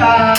दत्ता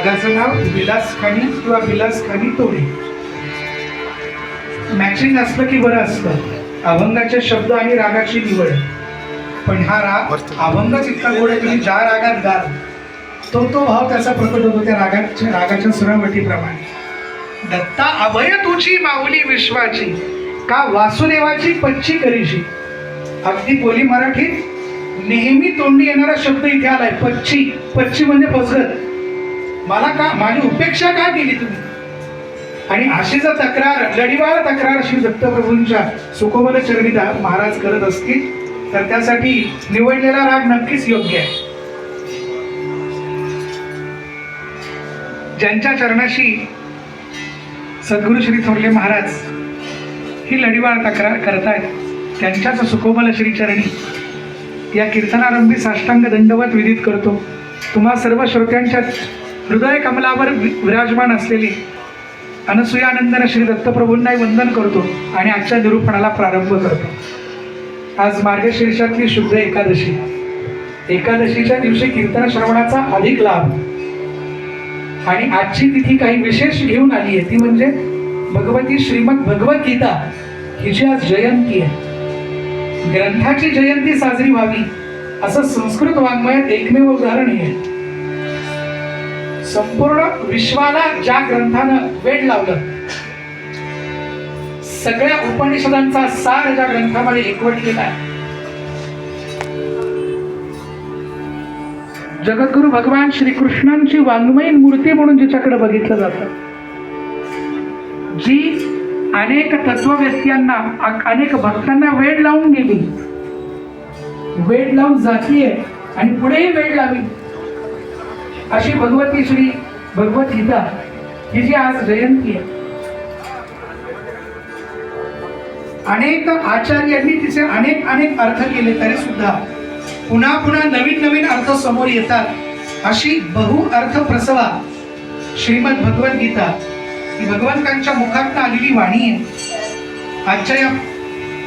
रागाचं नाव विलास खाणी किंवा विलास खाणी तोडे. मॅचिंग असलं की बरं असतं. अभंगाचे शब्द आणि रागाची निवड. पण हा राग अभंगच इतका गोड आहे तुम्ही ज्या रागात गाल तो तो भाव त्याचा प्रकट होतो त्या रागाच्या रागाच्या सुरावटीप्रमाणे. दत्ता अभय तुझी माऊली विश्वाची का वासुदेवाची पच्ची करीशी. अगदी बोली मराठीत नेहमी तोंडी येणारा शब्द इथे आलाय पच्ची. पच्ची म्हणजे फसगत मला का माझी उपेक्षा का केली तुम्ही? आणि अशी जर तक्रार लढीवार तक्रार श्री दत्तप्रभूंच्या सुकोमल चरणी महाराज करत असतील तर त्यासाठी निवडलेला राग नक्कीच योग्य आहे. ज्यांच्या चरणाशी सद्गुरु श्री थोरले महाराज ही लढीवाळ तक्रार करतायत त्यांच्याच सुकोमल श्रीचरणी या कीर्तनारंभी साष्टांग दंडवत विदित करतो. तुम्हा सर्व श्रोत्यांच्या हृदय कमलावर वि- विराजमान असलेली अनसुयानंदन श्री दत्तप्रभूंनाही वंदन करतो आणि आजच्या निरूपणाला प्रारंभ करतो. आज मार्गशीर्षातली शुद्ध एकादशी. एकादशीच्या दिवशी कीर्तन श्रवणाचा अधिक लाभ. आणि आजची तिथी काही विशेष घेऊन आली आहे ती म्हणजे भगवती श्रीमद भगवद्गीता हिची आज जयंती आहे. ग्रंथाची जयंती साजरी व्हावी असं संस्कृत वाङ्मयात एकमेव उदाहरण हे आहे. संपूर्ण विश्वाला ज्या ग्रंथानं वेळ लावलं सगळ्या उपनिषदांचा सार ज्या ग्रंथामध्ये एकवट केला आहे. जगद्गुरु भगवान श्रीकृष्णांची वाङ्मयीन मूर्ती म्हणून जिच्याकडे बघितलं जातं जी अनेक तत्वव्यक्त्यांना अनेक भक्तांना वेळ लावून गेली. वेळ लावून जातीये आणि पुढेही वेळ लावी अशी भगवती श्री भगवद्गीता हिची आज जयंती आहे. अनेक आचार्यांनी तिचे अनेक अनेक अर्थ केले तरी सुद्धा पुन्हा पुन्हा नवीन नवीन अर्थ समोर येतात. अशी बहु अर्थ प्रसवा श्रीमद भगवद्गीता ही भगवंतांच्या मुखात आलेली वाणी आहे. आजच्या या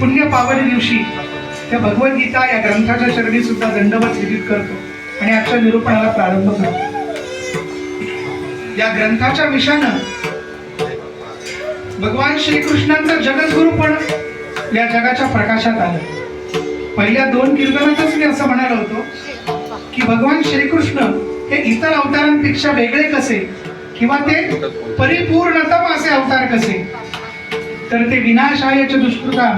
पुण्य पावन दिवशी त्या भगवद्गीता या ग्रंथाच्या शरणी सुद्धा दंडवत विदित करतो आणि आजच्या निरूपणाला प्रारंभ करतो. या ग्रंथाच्या विषयानं भगवान श्रीकृष्णांचं जगद्गुरु पण या जगाच्या प्रकाशात आलं. पहिल्या दोन कीर्तनातच मी असं म्हणालो होतो की भगवान श्रीकृष्ण हे इतर अवतारांपेक्षा वेगळे कसे? किंवा ते परिपूर्णतम असे अवतार कसे? तर ते विनाशायच दुष्कृता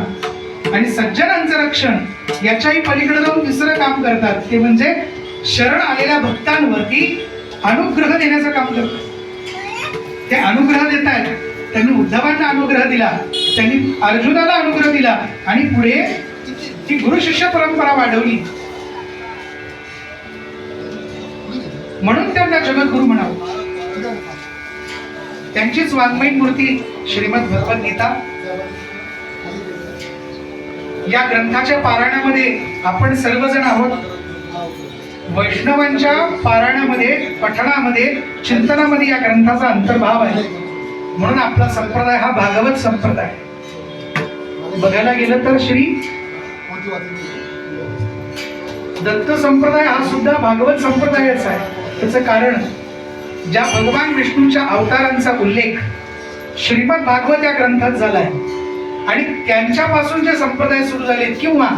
आणि सज्जनांचं रक्षण याच्याही पलीकडे जाऊन दुसरं काम करतात. ते म्हणजे शरण आलेल्या भक्तांवरती अनुग्रह देण्याचं काम करतात. ते अनुग्रह देत आहेत त्यांनी उद्धवांना अनुग्रह दिला. त्यांनी अर्जुनाला अनुग्रह दिला. आणि पुढे ती गुरु शिष्य परंपरा वाढवली. म्हणून त्यांना जगद्गुरु म्हणावं. त्यांचीच वाङ्मयीन मूर्ती श्रीमद भगवद्गीता या ग्रंथाच्या पारायणामध्ये आपण सर्वजण आहोत. वैष्णवांच्या पारायणामध्ये पठणामध्ये चिंतनामध्ये या ग्रंथाचा अंतर्भाव आहे. म्हणून आपला संप्रदाय हा भागवत संप्रदाय. बघायला गेलं तर श्री दत्त संप्रदाय हा सुद्धा भागवत संप्रदायच आहे. त्याचं कारण ज्या भगवान विष्णूच्या अवतारांचा उल्लेख श्रीमद भागवत या ग्रंथात झालाय. आणि त्यांच्यापासून जे संप्रदाय सुरू झाले किंवा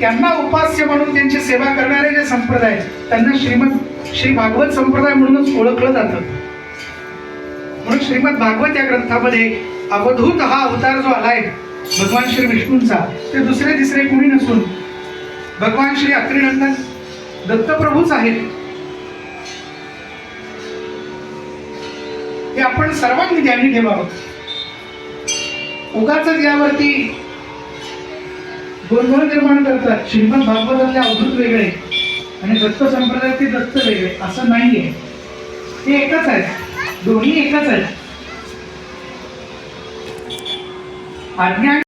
त्यांना उपास्य म्हणून त्यांची सेवा करणारे जे संप्रदाय आहेत, त्यांना श्रीमद श्री भागवत संप्रदाय म्हणूनच ओळखलं जातं. म्हणून श्रीमद भागवत या ग्रंथामध्ये अवधूत हा अवतार जो आलाय भगवान श्री विष्णूंचा ते दुसरे तिसरे कुणी नसून भगवान श्री अत्रिनंदन दत्तप्रभूच आहेत. हे आपण सर्वांनी ध्यानी ठेवावं. उगाच यावरती गोंधळ निर्माण करतात. श्रीमद भागवतातले अवधूत वेगळे. आणि दत्त संप्रदायातले दत्त वेगळे. असं नाहीये. ते एकच आहेत. दोन्ही एकच आहेत. आज्ञा